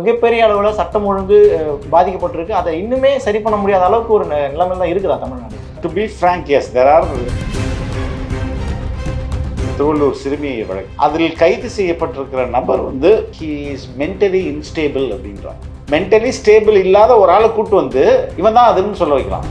மிகப்பெரிய அளவில் சட்டம் ஒழுங்கு பாதிக்கப்பட்டிருக்கு. அதை இன்னுமே சரி பண்ண முடியாத அளவுக்கு ஒரு நிலைமை தான் இருக்குதா Tamil Nadu? To be frank as there are Tiruvallur சிறுமி வழக்கு. அதில் கைது செய்யப்பட்டிருக்கிற நபர் வந்து ஹி இஸ் மென்டலி இன்ஸ்டேபிள் அப்படின்றான் மென்டலி ஸ்டேபிள் இல்லாத ஒரு ஆளை கூட்டு வந்து இவன் தான் அதுன்னு சொல்ல வைக்கலாம்.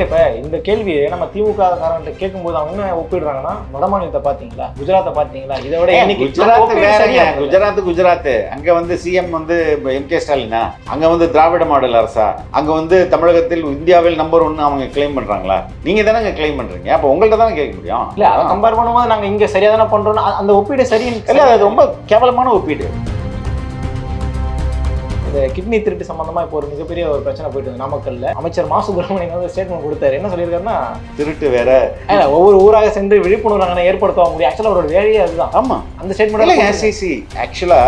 இல்லை இப்போ இந்த கேள்வியை நம்ம திமுக காரன்ட்ட கேட்கும்போது அவங்க என்ன ஒப்பிடுறாங்கன்னா வடமாநிலத்தை பார்த்தீங்களா? குஜராத்தை பார்த்தீங்களா? இதை விட குஜராத் இருக்குல்ல? குஜராத் குஜராத் அங்க வந்து சிஎம் வந்து எம் கே ஸ்டாலினா அங்க வந்து திராவிட மாடல் அரசா? அங்க வந்து தமிழகத்தில் இந்தியாவில் நம்பர் ஒன்னு அவங்க கிளைம் பண்றாங்களா? நீங்க தானே கிளைம் பண்றீங்க. அப்ப உங்கள்ட்ட தானே கேட்க முடியும்? இல்ல அதை கம்பேர் பண்ணும்போது நாங்க இங்க சரியா தானே பண்றோம் அந்த ஒப்பீடு சரி இல்ல அது ரொம்ப கேவலமான ஒப்பீடு. இந்த கிட்னி திருட்டு சம்பந்தமா இப்போ ஒரு மிகப்பெரிய ஒரு பிரச்சனை போயிட்டு இருக்கு நாமக்கல்ல. அமைச்சர் மா சுப்பிரமணியன் வந்து ஸ்டேட்மெண்ட் கொடுத்தாரு. என்ன சொல்லியிருக்காருன்னா திருட்டு வேற. இல்ல, ஒவ்வொரு ஊராக சென்று விழிப்புணர்வு அங்கே ஏற்படுத்த முடியும். ஆக்சுவலா அவரோட வேலையே அதுதான். ஆமா. அந்த ஸ்டேட்மெண்ட் எஸ்சிசி ஆக்சுவலா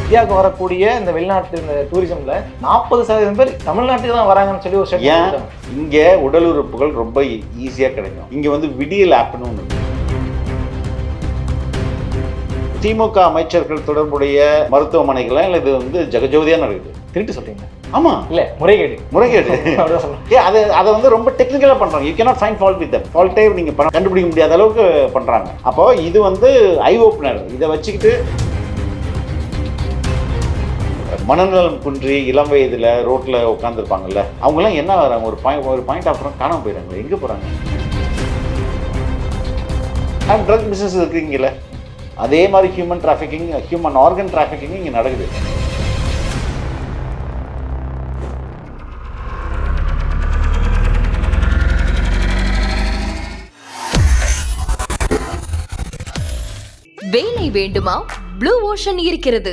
இந்தியாவுக்கு வரக்கூடிய இந்த வெளிநாட்டு இந்த டூரிசம்ல நாற்பது சதவீதம் பேர் தமிழ்நாட்டுக்கு தான் வராங்கன்னு சொல்லி ஒரு ஏன்? இங்க உடல் உறுப்புகள் ரொம்ப ஈஸியா கிடைக்கும். இங்க வந்து விடியல் ஆப்னு ஒண்ணு திமுக அமைச்சர்கள் தொடர்புடைய மருத்துவமனைகள்லாம் இல்ல இது வந்து ஜெகஜோதியா நடக்குது. திருட்டு சொல்றீங்க. ஆமா. இல்ல முறைகேடு. முறைகேடு. ஏ அது அதை வந்து ரொம்ப டெக்னிக்கலாக பண்ணுறாங்க you cannot find fault with ஃபால்ட்டே பண்ண கண்டுபிடிக்க முடியாத அளவுக்கு பண்ணுறாங்க அப்போ இது வந்து ஐ ஓப்பனர் இதை வச்சுக்கிட்டு மனநலம் குன்றி இளம் வயதில் ரோட்டில் உட்காந்துருப்பாங்கல்ல அவங்களாம் என்ன வராங்க? ஒரு பாயிண்ட் ஒரு பாயிண்ட் அப்புறம் காணாம போயிடுறாங்க எங்கே போகிறாங்க ட்ரக் பிஸ்னஸ் இருக்குங்கல்ல அதே மாதிரி human trafficking human organ trafficking இங்கே நடக்குது. வேலை வேண்டுமா? ப்ளூ ஓஷன் இருக்கிறது.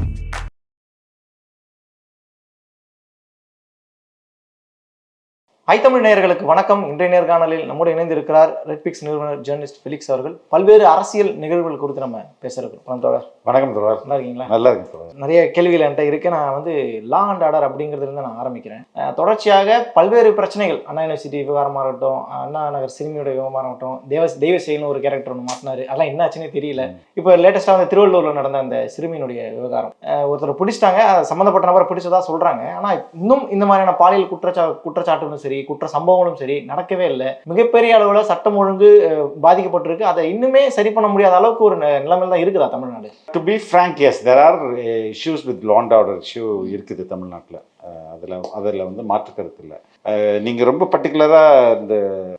ஐ தமிழ் நேயர்களுக்கு வணக்கம். இன்றைய நேர்காணலில் நம்முடைய இணைந்திருக்கிறார் ரெட்பிக்ஸ் நிறுவனர் ஜேர்னலிஸ்ட் ஃபெலிக்ஸ் அவர்கள். பல்வேறு அரசியல் நிகழ்வுகள் குறித்து நம்ம பேச இருக்கிறோம். வணக்கம் தோழர். வணக்கம் தொடர் நல்லா இருக்கீங்களா? நல்லா இருக்கு தொடர் நிறைய கேள்விகள் என்கிட்ட இருக்கு. நான் வந்து லா அண்ட் ஆர்டர் அப்படிங்கிறதுல இருந்து நான் ஆரம்பிக்கிறேன். தொடர்ச்சியாக பல்வேறு பிரச்சனைகள். அண்ணா யூனிவர்சிட்டி விவகாரமாக இருக்கட்டும் அண்ணா நகர் சிறுமியோட விவகாரம் இருக்கட்டும் தேவ தெய்வசெயல்னு ஒரு கேரக்டர் ஒன்று மாட்டினாரு அதெல்லாம் என்ன ஆச்சுன்னே தெரியல இப்போ லேட்டஸ்ட்டாக வந்து திருவள்ளூரில் நடந்த அந்த சிறுமியினுடைய விவகாரம். ஒருத்தர் பிடிச்சிட்டாங்க. அது சம்மந்தப்பட்ட நபரை பிடிச்சதா சொல்றாங்க. ஆனால் இன்னும் இந்த மாதிரியான பாலியல் குற்றச்சா குற்றச்சாட்டுகளும் சரி குற்ற சம்பவங்களும் சரி நடக்கவே இல்லை. மிகப்பெரிய அளவில் சட்டம் ஒழுங்கு பாதிக்கப்பட்டிருக்கு. அதை இன்னுமே சரி பண்ண முடியாத அளவுக்கு ஒரு நிலைமையில் தான் இருக்குதா Tamil Nadu? To be frank yes there are issues with law and order issue இருக்குது தமிழ்நாட்டில். அதில் அதில் வந்து மாற்று கருத்து இல்லை. நீங்கள் ரொம்ப பர்டிகுலராக இந்த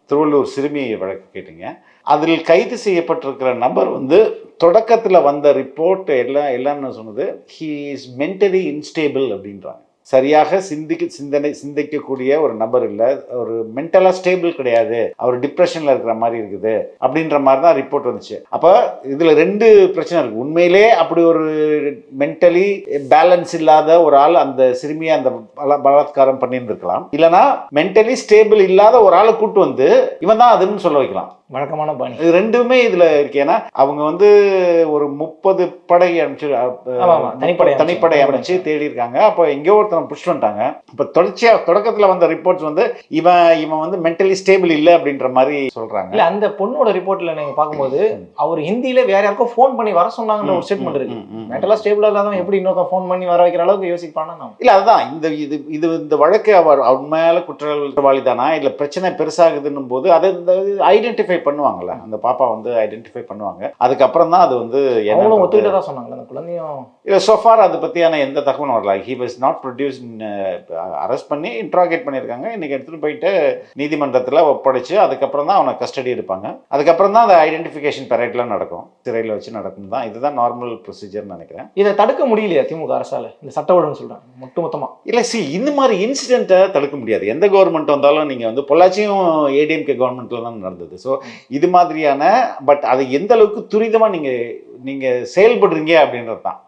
திருவள்ளூர் சிறுமி வழக்கு கேட்டீங்க. அதில் கைது செய்யப்பட்டிருக்கிற நபர் வந்து தொடக்கத்தில் வந்த ரிப்போர்ட் எல்லாம் எல்லாம்னு சொன்னது ஹீ இஸ் மென்டலி இன்ஸ்டேபிள் அப்படின்றாங்க. சரியாக சிந்திக்க சிந்தனை சிந்திக்கக்கூடிய ஒரு நபர் இல்லை. ஒரு மென்டலாக ஸ்டேபிள் கிடையாது. அவர் டிப்ரெஷனில் இருக்கிற மாதிரி இருக்குது. அப்படின்ற மாதிரி தான் ரிப்போர்ட் வந்துச்சு. அப்போ இதில் ரெண்டு பிரச்சனை இருக்குது உண்மையிலே அப்படி ஒரு மென்டலி பேலன்ஸ் இல்லாத ஒரு ஆள் அந்த சிறுமியை அந்த பலாத்காரம் பண்ணியிருந்திருக்கலாம். இல்லைனா மென்டலி ஸ்டேபிள் இல்லாத ஒரு ஆளை கூட்டு வந்து இவன் தான் அதுன்னு சொல்ல வைக்கலாம். வழக்கமான பாணி. இது ரெண்டுமே இதுல இருக்கு. ஏன்னா அவங்க வந்து ஒரு முப்பது படை ஆமா. தனிப்படை. தனிப்படை அமைச்சு தேடி இருக்காங்க அப்போ எங்கேயோ ஒருத்தன் புடிச்சிட்டு வந்துட்டாங்க இப்போ தொடர்ச்சியா தொடக்கத்துல வந்த ரிப்போர்ட்ஸ் வந்து இவன் இவன் வந்து மென்டலி ஸ்டேபிள் இல்லை அப்படின்ற மாதிரி சொல்றாங்க. இல்ல அந்த பொண்ணோட ரிப்போர்ட்ல நீங்க பார்க்கும்போது அவர் ஹிந்தியில வேற யாருக்கும் ஃபோன் பண்ணி வர சொன்னாங்கன்ற ஒரு ஸ்டேட்மெண்ட் இருக்கு. மென்டலா ஸ்டேபிளா இல்லாதவன் எப்படி இன்னொருக்க ஃபோன் பண்ணி வர வைக்கிற அளவுக்கு யோசிப்பானா இல்ல அதுதான். இந்த இது இது இந்த வழக்கு அவர் உண்மையால குற்றவாளி தானா? இல்ல பிரச்சனை பெருசாகுதுன்னும் போது அதை ஐடென்டிஃபை பண்ணுவாங்கல்ல அந்த பாப்பா வந்து ஐடென்டிஃபை பண்ணுவாங்க. அதுக்கப்புறம் தான் அது வந்து அவங்களும் என்னன்றது- ஒத்துக்கிட்டதா சொன்னாங்க அந்த குழந்தையும்? இல்ல சோஃபார் அதை பத்தியான எந்த தகவலும் வரல. He was not produce arrest பண்ணி இன்ட்ராகேட் பண்ணியிருக்காங்க. இன்னைக்கு எடுத்துட்டு போயிட்டு நீதிமன்றத்துல ஒப்படைச்சு அதுக்கப்புறம் தான் அவனை கஸ்டடி எடுப்பாங்க. அதுக்கப்புறம் தான் அந்த ஐடென்டிஃபிகேஷன் பெரேட்லாம் நடக்கும். சிறையில் வச்சு நடக்கும் தான் இதுதான் நார்மல் ப்ரொசீஜர்னு நினைக்கிறேன். இதை தடுக்க முடியலையா திமுக அரசால? இந்த சட்ட ஒழுங்கு சொல்றாங்க மொத்த மொத்தமா இல்லை சி இந்த மாதிரி இன்சிடெண்ட்டை தடுக்க முடியாது. எந்த கவர்மெண்ட் வந்தாலும் நீங்கள் வந்து பொள்ளாச்சியும் ஏடிஎம்கே கவர்மெண்ட்டில் தான் நடந்தது. ஸோ இது மாதிரியான பட் அதை எந்த அளவுக்கு துரிதமாக நீங்கள் நீங்கள் செயல்படுறீங்க அப்படின்றது தான்.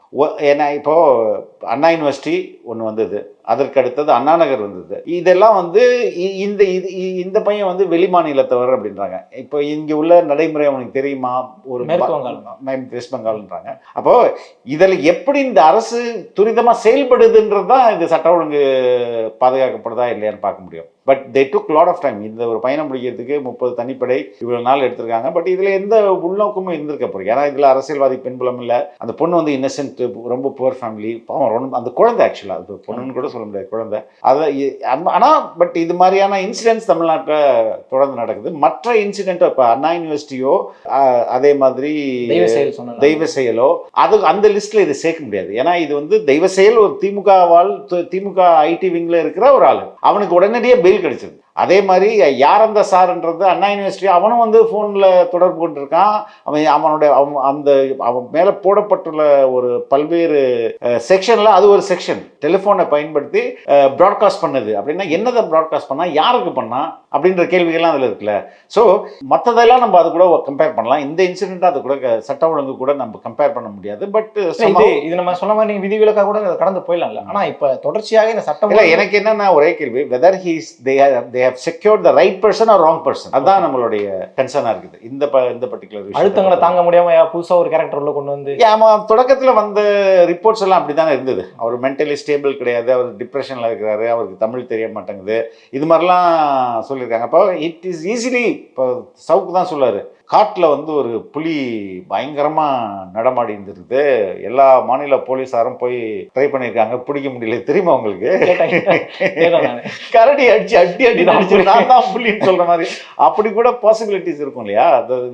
ஏன்னா இப்போ அண்ணா யூனிவர்சிட்டி ஒன்று வந்தது. அதற்கு அடுத்தது அண்ணா நகர் வந்தது. இதெல்லாம் வந்து இந்த இது இந்த பையன் வந்து வெளி மாநிலத்தவர் அப்படின்றாங்க. இப்போ இங்கே உள்ள நடைமுறை அவனுக்கு தெரியுமா? ஒரு வெஸ்ட் பெங்கால்ன்றாங்க. அப்போ இதில் எப்படி இந்த அரசு துரிதமாக செயல்படுதுன்றது தான் இது சட்ட ஒழுங்கு பாதுகாக்கப்படுதா இல்லையான்னு பார்க்க முடியும். But they took lot of time இந்த ஒரு பயணம் பிடிக்கிறதுக்கு முப்பது தனிப்படை இவ்வளோ நாள் எடுத்திருக்காங்க. பட் இதில் எந்த உள்நோக்கமும் இருந்திருக்க போறோம் ஏன்னா இதில் அரசியல்வாதி பெண்புலம் இல்லை. அந்த பொண்ணு வந்து இன்னசென்ட் ரொம்ப புவர் ஃபேமிலி பாவம் ரொம்ப அந்த குழந்தை ஆக்சுவலாக அது பொண்ணுன்னு கூட சொல்ல முடியாது குழந்தை. அதை ஆனால் பட் இது மாதிரியான இன்சிடென்ட்ஸ் தமிழ்நாட்டில் தொடர்ந்து நடக்குது. மற்ற இன்சிடென்ட் இப்போ அண்ணா யூனிவர்சிட்டியோ அதே மாதிரி தெய்வ செயல் அது அந்த லிஸ்ட்ல இது சேர்க்க முடியாது. ஏன்னா இது வந்து தெய்வ செயல் ஒரு திமுக வாழ் திமுக ஐடி விங்ல இருக்கிற ஒரு ஆளு. அவனுக்கு உடனடியே பெயில் கிடைச்சது அதே மாதிரி யார் அந்த சார்ன்றது அண்ணா யூனிவர்சிட்டி அவனும் வந்து ஃபோனில் தொடர்பு கொண்டிருக்கான். அவன் அவனோட அவன் அந்த அவன் மேலே போடப்பட்டுள்ள ஒரு பல்வேறு செக்ஷனில் அது ஒரு செக்ஷன் டெலிஃபோனை பயன்படுத்தி ப்ராட்காஸ்ட் பண்ணுது. அப்படின்னா என்னதை ப்ராட்காஸ்ட் பண்ணா யாருக்கு பண்ணா அப்படின்ற கேள்விகள்லாம் அதில் இருக்குல்ல. ஸோ மற்றதெல்லாம் நம்ம அது கூட கம்பேர் பண்ணலாம். இந்த இன்சிடென்ட் அது கூட க- சட்ட ஒழுங்கு கூட நம்ம கம்பேர் பண்ண முடியாது. பட் இல்ல, இது இது நம்ம சொன்ன மாதிரி நீங்க விதிவிலக்கா கூட கடந்து போயிடலாம்ல. ஆனா இப்ப தொடர்ச்சியாக இந்த சட்டம் இல்ல எனக்கு என்னன்னா ஒரே கேள்வி. Whether he's they they have secured the right person or wrong person அதான் நம்மளுடைய கன்சர்னா இருக்குது. இந்த ப- இந்த பர்டிகுலர் அழுத்தங்களை தாங்க முடியாம யா- புதுசா ஒரு கேரக்டர் உள்ள கொண்டு வந்து ஆமா தொடக்கத்துல வந்த ரிப்போர்ட்ஸ் எல்லாம் அப்படிதானே இருந்தது. அவர் மென்டலி ஸ்டேபிள் கிடையாது அவர் டிப்ரெஷன்ல இருக்கிறாரு அவருக்கு தமிழ் தெரிய மாட்டேங்குது. இது மாதிரிலாம் சொல்லியிருக்காங்க. அப்போ இட் இஸ் ஈஸிலி இப்போ சவுக்கு தான் சொல்லாரு காட்டில் வந்து ஒரு புலி பயங்கரமா நடமாடி இருந்திருக்குது. எல்லா மாநில போலீஸாரும் போய் ட்ரை பண்ணியிருக்காங்க. பிடிக்க முடியல. தெரியுமா உங்களுக்கு. கரடி அடிச்சு அடி அடி அடிச்சு. நான் தான் புள்ளின்னு சொல்ற மாதிரி. அப்படி கூட பாசிபிலிட்டிஸ் இருக்கும் இல்லையா?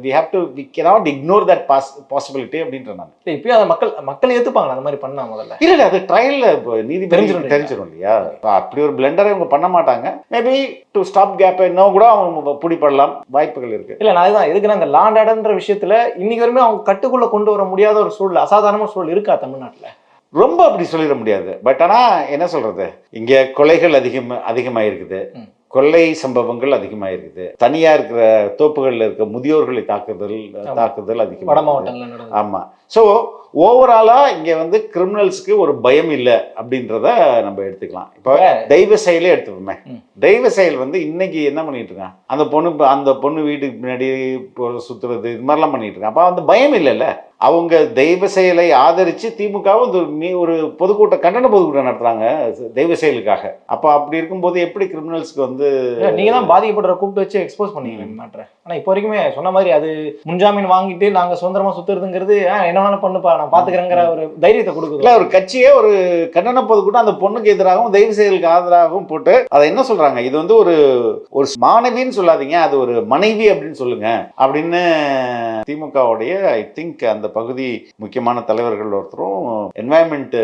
We have to we cannot ignore that pass possibility அப்படின்ற நான். இப்பயும் அந்த மக்கள் மக்கள் ஏத்துப்பாங்க அந்த மாதிரி பண்ணா முதல்ல. இல்ல இல்ல அது ட்ரையல்ல இப்போ நீதிபதி தெரிஞ்சிரும் தெரிஞ்சிடும் இல்லையா? அப்படி ஒரு பிளெண்டரை இவங்க பண்ண மாட்டாங்க. மேபி டு ஸ்டாப் கேப் இன்னும் கூட அவங்க பிடிபடலாம். வாய்ப்புகள் இருக்கு. இல்ல நான் இதுதான் எதுக்குன்னா இந்த லாண்ட் ஆர்டர்ன்ற விஷயத்துல இன்னைக்கு வரையுமே அவங்க கட்டுக்குள்ள கொண்டு வர முடியாத ஒரு சூழல் அசாதாரணமான சூழல் இருக்கா தமிழ்நாட்டுல? ரொம்ப அப்படி சொல்லிட முடியாது. பட் ஆனா என்ன சொல்றது? இங்க கொலைகள் அதிகம் அதிகமாயிருக்குது. ம். கொள்ளை சம்பவங்கள் அதிகமாயிருக்குது தனியா இருக்கிற தோப்புகள்ல இருக்க முதியோர்களை தாக்குதல். தாக்குதல் வட அதிகம் மாவட்டங்கள்ல நடந்தது ஆமா. ஸோ ஓவராலா இங்க வந்து கிரிமினல்ஸ்க்கு ஒரு பயம் இல்லை அப்படின்றத நம்ம எடுத்துக்கலாம். இப்போ தெய்வ செயலே எடுத்துக்கோமே. ம். தெய்வ செயல் வந்து இன்னைக்கு என்ன பண்ணிட்டு இருக்கான்? அந்த பொண்ணு அந்த பொண்ணு வீட்டுக்கு பின்னாடி சுத்துறது இது மாதிரிலாம் பண்ணிட்டு இருக்கான். அப்போ அந்த பயம் இல்லைல்ல? அவங்க தெய்வ செயலை ஆதரிச்சு திமுகவும் ஒரு பொதுக்கூட்ட கண்டன பொதுக்கூட்டம் நடத்துறாங்க தெய்வ செயலுக்காக. அப்போ அப்படி இருக்கும்போது எப்படி கிரிமினல்ஸ்க்கு வந்து இல்ல, நீங்க தான் பாதிக்கப்படுற கூப்பிட்டு வச்சு எக்ஸ்போஸ் பண்ணீங்க மேட்ரை ஆனா இப்போ வரைக்குமே சொன்ன மாதிரி அது முன்ஜாமீன் வாங்கிட்டு நாங்க சுதந்திரமா சுத்துறதுங்கிறது ஆ, என்ன வேணாலும் பண்ணுப்பா நான் பாத்துக்கிறேங்கிற ஒரு தைரியத்தை கொடுக்குது. இல்ல ஒரு கட்சியே ஒரு கண்டன பொதுக்கூட்டம் அந்த பொண்ணுக்கு எதிராகவும் தெய்வ செயலுக்கு ஆதரவாகவும் போட்டு அதை என்ன சொல்றாங்க? இது வந்து ஒரு ஒரு மாணவின்னு சொல்லாதீங்க அது ஒரு மனைவி அப்படின்னு சொல்லுங்க அப்படின்னு திமுகவுடைய ஐ திங்க் அந்த பகுதி முக்கியமான தலைவர்கள் ஒருத்தரும் என்வாயன்மெண்ட்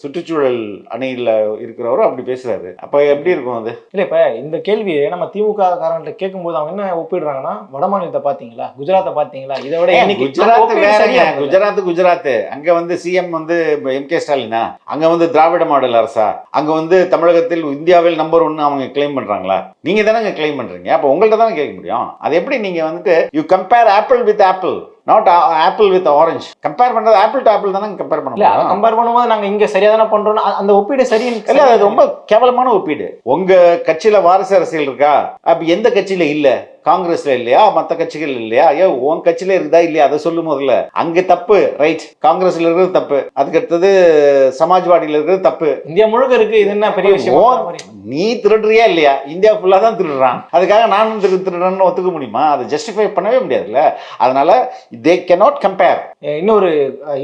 சுற்றுச்சூழல் அணியில் இருக்கிறவரும் அப்படி பேசுறாரு. அப்ப எப்படி இருக்கும் அது? இல்ல இப்ப இந்த கேள்வியை நம்ம திமுக காரங்கள்ட்ட கேட்கும்போது அவங்க என்ன ஒப்பிடுறாங்கன்னா வட மாநிலத்தை பாத்தீங்களா குஜராத்தை பாத்தீங்களா இதை விட குஜராத் இருக்குல்ல? குஜராத் குஜராத் அங்க வந்து சிஎம் வந்து எம் கே ஸ்டாலினா அங்க வந்து திராவிட மாடல் அரசா? அங்க வந்து தமிழகத்தில் இந்தியாவில் நம்பர் ஒன்னு அவங்க கிளைம் பண்றாங்களா? நீங்க தானே கிளைம் பண்றீங்க. அப்ப உங்கள்ட்ட தானே கேட்க முடியும். அது எப்படி நீங்க வந்துட்டு you compare apple with apple not apple with orange compare பண்றது ஆப்பிள் டு ஆப்பிள் தானே கம்பேர் பண்ண இல்ல அதை முடியும் கம்பேர் பண்ணும்போது நாங்க இங்க சரியா தானே பண்றோம் அந்த ஒப்பீடு சரி இல்ல அது ரொம்ப கேவலமான ஒப்பீடு. உங்க கட்சியில வாரிசு அரசியல் இருக்கா? அப்ப எந்த கட்சியில இல்ல? காங்கிரஸ்ல இல்லையா? மத்த கட்சிகள் இல்லையா? ஐயோ உன் கட்சியில இருக்குதா இல்லையா? அதை சொல்லு முதல்ல. அங்க தப்பு. ரைட் காங்கிரஸ்ல இருக்கிறது தப்பு. அதுக்கு அடுத்தது சமாஜ்வாடியில இருக்கிறது தப்பு. இந்தியா முழுக்க இருக்கு. இது என்ன பெரிய விஷயம் நீ திருடுறியா இல்லையா? இந்தியா ஃபுல்லா தான் திருடுறான். அதுக்காக நானும் திரு திருடுறேன்னு ஒத்துக்க முடியுமா? அதை ஜஸ்டிஃபை பண்ணவே முடியாதுல்ல. அதனால தே cannot கம்பேர் இன்னொரு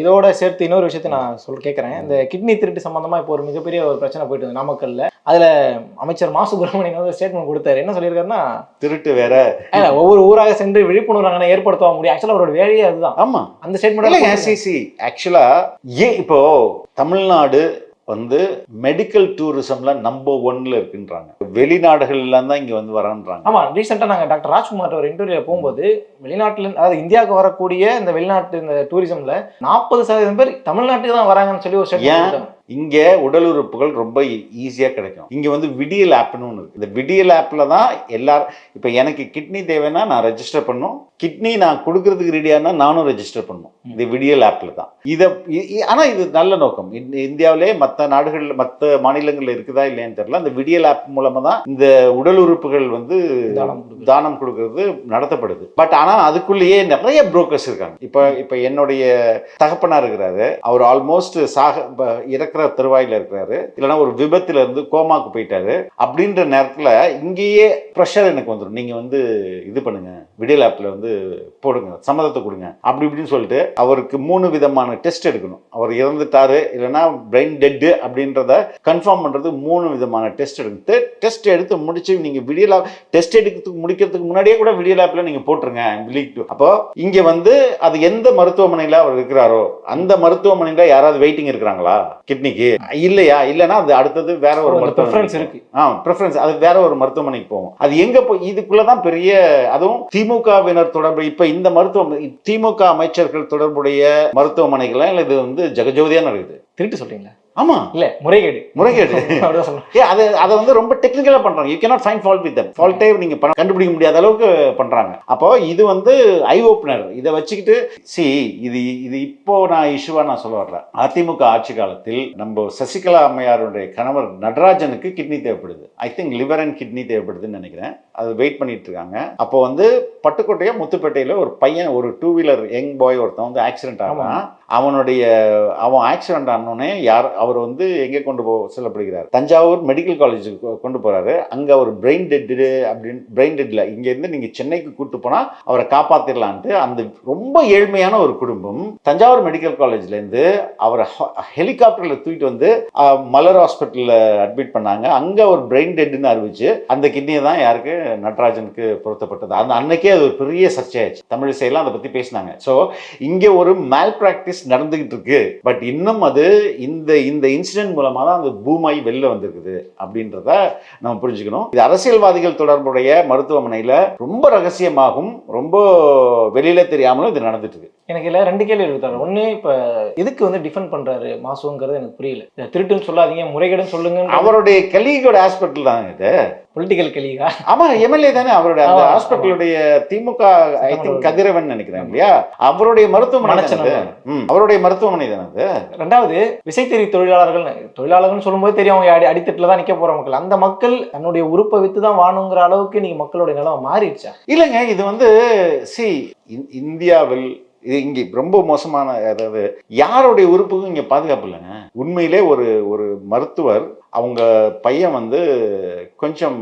இதோட சேர்த்து இன்னொரு விஷயத்தை நான் சொல் கேட்கறேன் இந்த கிட்னி திருட்டு சம்பந்தமா இப்போ ஒரு மிகப்பெரிய ஒரு பிரச்சனை போயிட்டு இருக்கு. நாமக்கல்ல. அதுல அமைச்சர் மா சுப்பிரமணியன் வந்து ஸ்டேட்மெண்ட் கொடுத்தாரு. என்ன சொல்லியிருக்காருன்னா திருட்டு வேற. ஒவ்வொரு ஊராக சென்று விழிப்புணர்வு அங்கே ஏற்படுத்த முடியும்? ஆக்சுவலா அவரோட வேலையே அதுதான். ஆமா. அந்த ஸ்டேட்மெண்ட் சிசி ஆக்சுவலா ஏன் இப்போ தமிழ்நாடு வந்து மெடிக்கல் டூரிசம்ல நம்பர் ஒன்ல இருக்குன்றாங்க. வெளிநாடுகள்ல தான் இங்க வந்து வரான்றாங்க. ஆமா ரீசெண்டா நாங்க டாக்டர் ராஜ்குமார் ஒரு இன்டர்வியூல போகும்போது வெளிநாட்டுல அதாவது இந்தியாவுக்கு வரக்கூடிய இந்த வெளிநாட்டு இந்த டூரிசம்ல நாற்பது சதவீதம் பேர் தமிழ்நாட்டுக்கு தான் வராங்கன்னு சொல்லி ஒரு இங்கே உடல் உறுப்புகள் ரொம்ப ஈஸியாக கிடைக்கும். இங்கே வந்து விடியல் ஆப்னு ஒன்று இருக்குது இந்த விடியல் ஆப்பில் தான் எல்லாரும் இப்போ எனக்கு கிட்னி தேவைன்னா நான் ரெஜிஸ்டர் பண்ணும். கிட்னி நான் கொடுக்கறதுக்கு ரெடியானா நானும் ரெஜிஸ்டர் பண்ணும். இது விடியல் ஆப்பில் தான். இதை ஆனால் இது நல்ல நோக்கம். இந்த- இந்தியாவிலே மற்ற நாடுகளில் மற்ற மாநிலங்களில் இருக்குதா இல்லையான்னு தெரியல. அந்த விடியல் ஆப் மூலமாக தான் இந்த உடல் உறுப்புகள் வந்து தானம் கொடுக்குறது. நடத்தப்படுது. பட் ஆனால் அதுக்குள்ளேயே நிறைய புரோக்கர்ஸ் இருக்காங்க. இப்போ இப்போ என்னுடைய தகப்பனா இருக்கிறாரு. அவர் ஆல்மோஸ்ட் சாக ப- இறக்குற தருவாயில இருக்கிறாரு. இல்லைன்னா ஒரு விபத்துல இருந்து கோமாக்கு போயிட்டாரு. அப்படின்ற நேரத்தில் இங்கேயே ப்ரெஷர் எனக்கு வந்துடும் நீங்கள் வந்து இது பண்ணுங்க. விடியல் ஆப்பில் வந்து போடுங்க. சம்மதத்தை கொடுங்க. அப்படி இப்படின்னு சொல்லிட்டு அவருக்கு மூணு விதமான டெஸ்ட் எடுக்கணும். அவர் இறந்துட்டாரு. இல்லைன்னா பிரெயின் டெட்டு அப்படின்றத கன்ஃபார்ம் பண்ணுறது மூணு விதமான டெஸ்ட் எடுத்து டெஸ்ட் எடுத்து முடிச்சு நீங்கள் விடியல் ஆப் டெஸ்ட் எடுக்கிறதுக்கு முடிக்கிறதுக்கு முன்னாடியே கூட விடியல் ஆப்பில் நீங்கள் போட்டுருங்க. லீக் டு அப்போ இங்கே வந்து அது எந்த மருத்துவமனையில் அவர் இருக்கிறாரோ அந்த மருத்துவமனையில் யாராவது வெயிட்டிங் இருக்கிறாங்களா? கிட்னி கிட்னிக்கு இல்லையா? இல்லைன்னா அது அடுத்தது வேற ஒரு மருத்துவமனை இருக்கு. ஆ ப்ரிஃபரன்ஸ் அது வேற ஒரு மருத்துவமனைக்கு போகும். அது எங்க போய் இதுக்குள்ள தான் பெரிய அதுவும் திமுகவினர் தொடர்பு இப்ப இந்த மருத்துவமனை திமுக அமைச்சர்கள் தொடர்புடைய மருத்துவமனைகள்லாம் இல்ல இது வந்து ஜெகஜோதியா நடக்குது திருட்டு சொல்றீங்களா? ஆமா. இல்ல முறைகேடு. முறைகேடு. ஏ அது அதை வந்து ரொம்ப டெக்னிக்கலாக பண்றாங்க. You cannot find fault with ஃபால்ட்டே நீங்க கண்டுபிடிக்க முடியாத அளவுக்கு பண்றாங்க. அப்போ இது வந்து ஐ ஓப்பனர் இதை வச்சுக்கிட்டு சி இது இது இப்போ நான் இஷ்யூவா நான் சொல்ல வரல அதிமுக ஆட்சி காலத்தில் நம்ம சசிகலா அம்மையாருடைய கணவர் நடராஜனுக்கு கிட்னி தேவைப்படுது. I think liver and kidney தேவைப்படுதுன்னு நினைக்கிறேன். அது வெயிட் பண்ணிட்டு இருக்காங்க அப்போ வந்து பட்டுக்கோட்டையோ முத்துப்பேட்டையில ஒரு பையன் ஒரு டூ வீலர் யங் பாய் ஒருத்தன் வந்து ஆக்சிடென்ட் ஆகிறான். அவனுடைய அவன் ஆக்சிடென்ட் ஆனோடனே யார் அவர் வந்து எங்கே கொண்டு போ செல்லப்படுகிறார்? தஞ்சாவூர் மெடிக்கல் காலேஜுக்கு கொண்டு போறாரு. அங்கே அவர் பிரெயின் டெட்டு அப்படின்னு பிரெயின் டெட்டில் இங்கேருந்து நீங்கள் சென்னைக்கு கூட்டு போனால் அவரை காப்பாற்றிடலான்ட்டு அந்த ரொம்ப ஏழ்மையான ஒரு குடும்பம் தஞ்சாவூர் மெடிக்கல் காலேஜ்லேருந்து அவரை ஹெலிகாப்டரில் தூக்கிட்டு வந்து மலர் ஹாஸ்பிட்டலில் அட்மிட் பண்ணாங்க. அங்கே ஒரு பிரெயின் டெட்டுன்னு அறிவிச்சு அந்த கிட்னியை தான் யாருக்கு நடராஜனுக்கு பொருத்தப்பட்டது. அந்த அன்னைக்கே அது ஒரு பெரிய சர்ச்சையாச்சு தமிழிசையெல்லாம் அதை பற்றி பேசினாங்க. ஸோ இங்கே ஒரு மேல் ப்ராக்டிஸ் நடந்துகிட்டு இருக்கு. பட் இன்னும் அது இந்த இந்த இன்சிடென்ட் மூலமாக தான் அந்த பூமாய் வெளில வந்திருக்குது அப்படின்றத நம்ம புரிஞ்சுக்கணும். இது அரசியல்வாதிகள் தொடர்புடைய மருத்துவமனையில் ரொம்ப ரகசியமாகவும் ரொம்ப வெளியில தெரியாமலும் இது நடந்துட்டு இருக்கு. எனக்கு இல்ல ரெண்டு கேள்வி தவிர ஒண்ணு இப்ப எதுக்கு வந்து டிஃபெண்ட் பண்றாரு மாசுங்கிறது எனக்கு புரியல. திருட்டுன்னு சொல்லாதீங்க முறைகேடுன்னு சொல்லுங்க அவருடைய கலீகோட ஹாஸ்பிட்டல் தான் இது. பொலிட்டிக்கல் கெலிகா ஆமா எம்எல்ஏ தானே அவருடைய அந்த ஹாஸ்பிட்டலுடைய திமுக ஐ திங்க் கதிரவன் நினைக்கிறேன் இல்லையா? அவருடைய மருத்துவமனை அவருடைய மருத்துவமனை தானே அது? ரெண்டாவது விசைத்தறி தொழிலாளர்கள் தொழிலாளர்கள்னு சொல்லும்போது தெரியும் அவங்க அடி அடித்தட்டுல தான் நிக்க போற மக்கள். அந்த மக்கள் தன்னுடைய உறுப்பை வித்து தான் வாணுங்கிற அளவுக்கு நீங்க மக்களுடைய நிலைமை மாறிடுச்சா? இல்லைங்க இது வந்து சி இந்தியாவில் இது இங்கே ரொம்ப மோசமான அதாவது யாருடைய உறுப்புக்கும் இங்கே பாதுகாப்பு இல்லைங்க. உண்மையிலே ஒரு ஒரு மருத்துவர் அவங்க பையன் வந்து கொஞ்சம்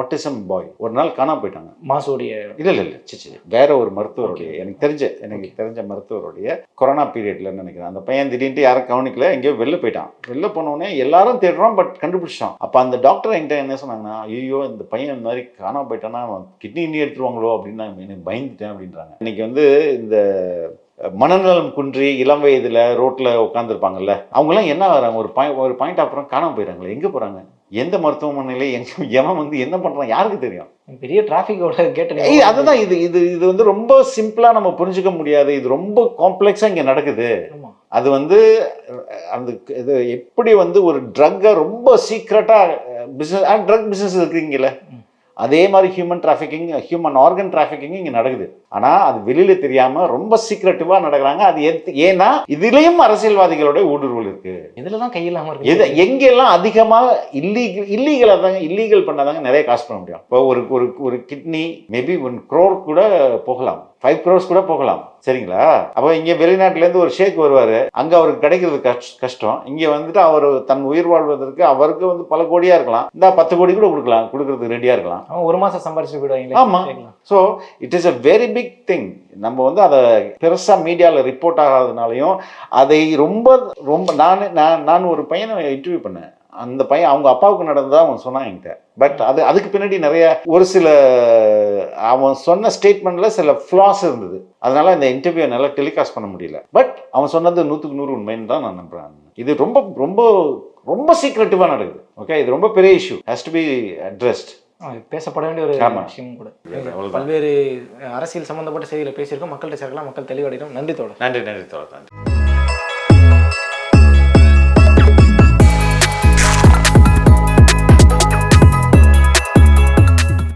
ஆட்டிசம் பாய் ஒரு நாள் காணாம போயிட்டாங்க. மாசுடைய இல்லை இல்லை இல்லை. சிச்சி வேற ஒரு மருத்துவருடைய எனக்கு தெரிஞ்ச எனக்கு தெரிஞ்ச மருத்துவருடைய கொரோனா பீரியட்ல நினைக்கிறேன். அந்த பையன் திடீர்னு யாரும் கவனிக்கல. எங்கேயோ வெளில போயிட்டான். வெளில போனோடனே எல்லாரும் தேடுறோம் பட் கண்டுபிடிச்சிட்டோம் அப்போ அந்த டாக்டர் என்கிட்ட என்ன சொன்னாங்கன்னா ஐயோ இந்த பையன் இந்த மாதிரி காணாம போயிட்டானா கிட்னி எடுத்துருவாங்களோ? அப்படின்னு நான் எனக்கு பயந்துட்டேன் அப்படின்றாங்க. இன்னைக்கு வந்து இந்த மனநலம் குன்றி இளம் வயதுல ரோட்ல உட்காந்துருப்பாங்கல்ல அவங்கெல்லாம் என்ன வராங்க ஒரு பாய் ஒரு பாயிண்ட் அப்புறம் காணாம போயிடுறாங்களே எங்க போறாங்க? எந்த மருத்துவமனையில எங்க எவன் வந்து என்ன பண்றான்? யாருக்கு தெரியும்? பெரிய டிராபிக்கோட கேட்டு அதுதான் இது இது இது வந்து ரொம்ப சிம்பிளா நம்ம புரிஞ்சுக்க முடியாது. இது ரொம்ப காம்ப்ளெக்ஸா இங்க நடக்குது. அது வந்து அந்த இது எப்படி வந்து ஒரு ட்ரக்கை ரொம்ப சீக்ரெட்டா பிசினஸ் ட்ரக் பிசினஸ் இருக்குங்கல்ல. அதே மாதிரி human trafficking human organ trafficking இங்க நடக்குது. ஆனா அது வெளியில தெரியாம ரொம்ப சீக்ரெட்டிவா நடக்கிறாங்க. அது எத்- ஏன்னா இதுலயும் அரசியல்வாதிகளோட ஊடுருவல் இருக்கு. இதுலதான் கையில்லாம எது இருக்கு எங்கெல்லாம் அதிகமாக இல்லீகல் இல்லீகலாக தாங்க இல்லீகல் பண்ணாதாங்க நிறைய காசு பண்ண முடியும். இப்போ ஒரு ஒரு ஒரு கிட்னி மேபி ஒன் க்ரோர் கூட போகலாம். ஃபைவ் க்ரோர்ஸ் கூட போகலாம் சரிங்களா? அப்போ இங்கே வெளிநாட்டிலேருந்து ஒரு ஷேக் வருவார். அங்கே அவருக்கு கிடைக்கிறது கஷ் கஷ்டம். இங்கே வந்துட்டு அவர் தன் உயிர் வாழ்வதற்கு அவருக்கு வந்து பல கோடியாக இருக்கலாம். இந்த பத்து கோடி கூட கொடுக்கலாம் கொடுக்கறதுக்கு ரெடியாக இருக்கலாம். ஒரு மாசம் சம்பாரிச்சு போயிடுவாங்களே ஆமா. கேட்கலாம். So it is a very big thing நம்ம வந்து அதை பெருசாக மீடியாவில் ரிப்போர்ட் ஆகாதனாலையும் அதை ரொம்ப ரொம்ப நான் நான் நான் ஒரு பையனை இன்டர்வியூ பண்ணேன். அந்த பையன் அவங்க அப்பாவுக்கு நடந்ததா அவன் சொன்னான் என்கிட்ட. பட் அது அதுக்கு பின்னாடி நிறைய ஒரு சில அவன் சொன்ன ஸ்டேட்மெண்ட்ல சில ஃப்ளாஸ் இருந்தது. அதனால இந்த இன்டர்வியூ என்னால் டெலிகாஸ்ட் பண்ண முடியல. பட் அவன் சொன்னது நூற்றுக்கு நூறு உண்மைன்னு தான் நான் நம்புறேன். இது ரொம்ப ரொம்ப ரொம்ப சீக்ரெட்டிவாக நடக்குது. ஓகே இது ரொம்ப பெரிய issue has to be addressed பேசப்பட வேண்டிய ஒரு. விஷயம் கூட. பல்வேறு அரசியல் சம்பந்தப்பட்ட செய்திகளை பேசியிருக்கோம். மக்கள்கிட்ட சேர்க்கலாம் மக்கள் தெளிவடைகிறோம் நன்றி தோழர். நன்றி நன்றி தோழர். நன்றி.